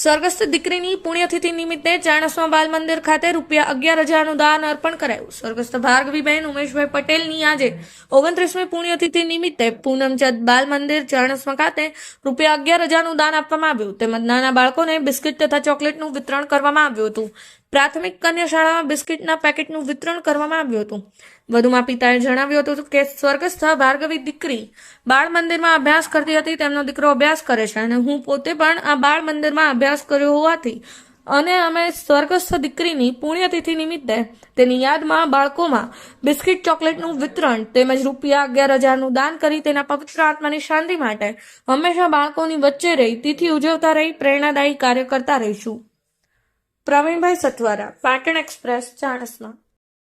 સ્વર્ગસ્થ દીકરીની પુણ્યતિથિ નિમિત્તે ચાણસ્મા બાલ મંદિર ખાતે રૂપિયા અગિયાર હજારનું દાન અર્પણ કરાયું. સ્વર્ગસ્થ ભાર્ગવીબેન, ઉમેશભાઈ પટેલની આજે ઓગણત્રીસમી પુણ્યતિથિ નિમિત્તે પૂનમચંદ બાલ મંદિર ચાણસ્મા ખાતે રૂપિયા અગિયાર હજારનું દાન આપવામાં આવ્યું. તેમજ નાના બાળકોને બિસ્કિટ તથા ચોકલેટનું વિતરણ કરવામાં આવ્યું હતું. પ્રાથમિક કન્યા શાળામાં બિસ્કિટના પેકેટનું વિતરણ કરવામાં આવ્યું હતું. વધુમાં પિતાએ જણાવ્યું હતું કે સ્વર્ગસ્થ ભાર્ગવી દીકરી બાળ મંદિરમાં અભ્યાસ કરતી હતી, તેમનો દીકરો અભ્યાસ કરે છે અને હું પોતે પણ આ બાળ મંદિરમાં અભ્યાસ કર્યો હોવાથી અને અમે સ્વર્ગસ્થ દીકરીની પુણ્યતિથિ નિમિત્તે તેની યાદમાં બાળકોમાં બિસ્કિટ ચોકલેટનું વિતરણ તેમજ રૂપિયા અગિયાર હજારનું દાન કરી તેના પવિત્ર આત્માની શાંતિ માટે હંમેશા બાળકોની વચ્ચે રહી, તિથિ ઉજવતા રહી, પ્રેરણાદાયી કાર્ય કરતા રહીશું. પ્રવીણભાઈ સથવારા પાટણ એક્સપ્રેસ ચાણસમાં.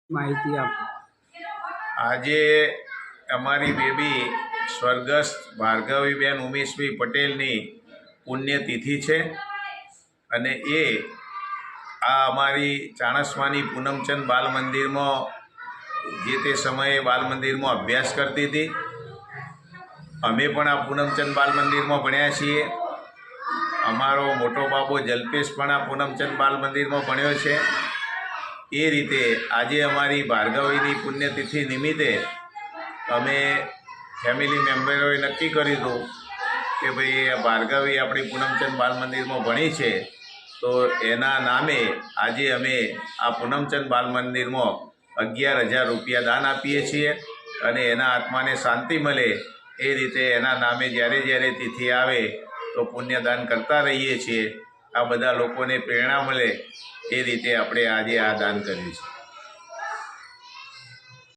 માહિતી આપો. આજે અમારી બેબી સ્વર્ગસ્થ ભાર્ગવીબેન ઉમેશભાઈ પટેલની પુણ્યતિથિ છે અને એ આ અમારી ચાણસમાની પૂનમચંદ બાલ મંદિરમાં જે તે સમયે બાલ મંદિરમાં અભ્યાસ કરતી હતી. અમે પણ આ પૂનમચંદ બાલ મંદિરમાં ભણ્યા છીએ. અમારો મોટો બાબો જલ્પેશ પણ આ પૂનમચંદ બાલ મંદિરમાં ભણ્યો છે. એ રીતે આજે અમારી ભાર્ગવીની પુણ્યતિથિ નિમિત્તે અમે ફેમિલી મેમ્બરોએ નક્કી કર્યું હતું કે ભાઈ ભાર્ગવી આપણી પૂનમચંદ બાલ મંદિરમાં ભણી છે. તો એના નામે આજે અમે આ પૂનમચંદ બાલ મંદિરમાં અગિયાર હજાર રૂપિયા દાન આપીએ છીએ અને એના આત્માને શાંતિ મળે એ રીતે એના નામે જ્યારે જ્યારે તિથિ આવે તો પુણ્યદાન કરતા રહીએ છીએ. આ બધા લોકોને પ્રેરણા મળે એ રીતે આપણે આજે આ દાન કર્યું છે.